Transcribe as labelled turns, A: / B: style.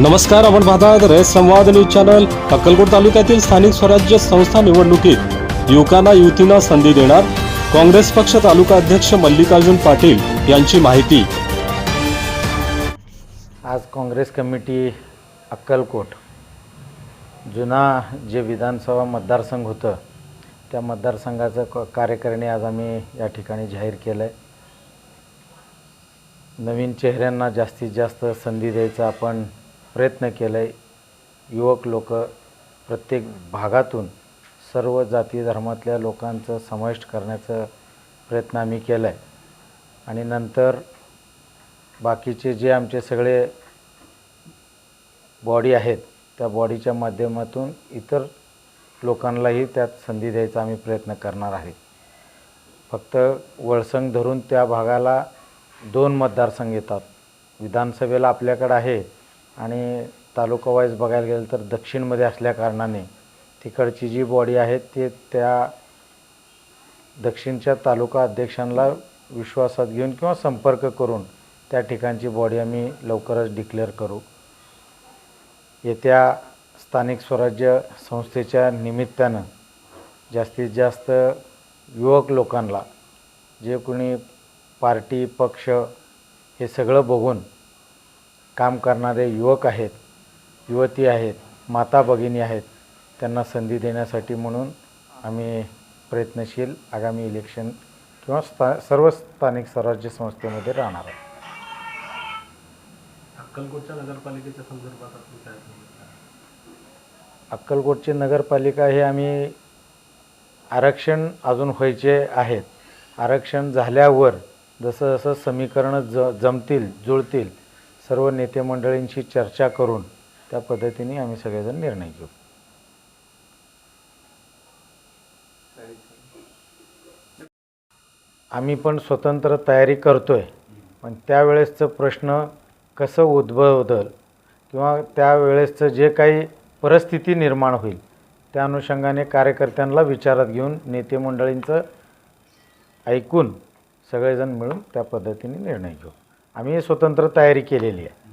A: नमस्कार आपण पाहतात रेस संवाद न्यूज चॅनल. अक्कलकोट तालुक्यातील स्थानिक स्वराज्य संस्था निवडणुकीत युवकांना युतींना संधी देणार काँग्रेस पक्ष तालुका अध्यक्ष मल्लिकार्जुन पाटील यांची माहिती.
B: आज काँग्रेस कमिटी अक्कलकोट जुना जे विधानसभा मतदारसंघ होतं त्या मतदारसंघाचं क कार्यकारिणी आज आम्ही या ठिकाणी जाहीर केलं आहे नवीन चेहऱ्यांना जास्तीत जास्त संधी द्यायचा आपण प्रयत्न केला आहे युवक लोक प्रत्येक भागातून सर्व जाती धर्मातल्या लोकांचं समाविष्ट करण्याचा प्रयत्न आम्ही केला आहे आणि नंतर बाकीचे जे आमचे सगळे बॉडी आहेत त्या बॉडीच्या माध्यमातून इतर लोकांनाही त्यात संधी द्यायचा आम्ही प्रयत्न करणार आहे. फक्त वळसंग धरून त्या भागाला दोन मतदारसंघ येतात. विधानसभेला आपल्याकडं आहे आणि तालुका वाईज बघायला गेलं तर दक्षिणमध्ये असल्याकारणाने तिकडची जी बॉडी आहे ते त्या दक्षिणच्या तालुका अध्यक्षांना विश्वासात घेऊन किंवा संपर्क करून त्या ठिकाणची बॉडी आम्ही लवकरच डिक्लेअर करू. येत्या स्थानिक स्वराज्य संस्थेच्या निमित्तानं जास्तीत जास्त युवक लोकांना जे कोणी पार्टी पक्ष हे सगळं बघून काम करणारे युवक आहेत युवती आहेत माता भगिनी आहेत त्यांना संधी देण्यासाठी म्हणून आम्ही प्रयत्नशील आगामी इलेक्शन किंवा स्था सर्व स्थानिक स्वराज्य संस्थेमध्ये राहणार आहे
C: अक्कलकोटच्या नगरपालिकेच्या संदर्भात आपण काय सांगितलं
B: अक्कलकोटची नगरपालिका हे आम्ही आरक्षण अजून व्हायचे आहेत. आरक्षण झाल्यावर जसं जसं समीकरणं ज जमतील जुळतील सर्व नेते मंडळींशी चर्चा करून त्या पद्धतीने आम्ही सगळेजण निर्णय घेऊ. आम्ही पण स्वतंत्र तयारी करतो आहे पण त्यावेळेसचं प्रश्न कसं उद्भवदल किंवा त्यावेळेसचं जे काही परिस्थिती निर्माण होईल त्या अनुषंगाने कार्यकर्त्यांना विचारात घेऊन नेते मंडळींचं ऐकून सगळेजण मिळून त्या पद्धतीने निर्णय घेऊ. आम्ही स्वतंत्र तयारी केलेली आहे.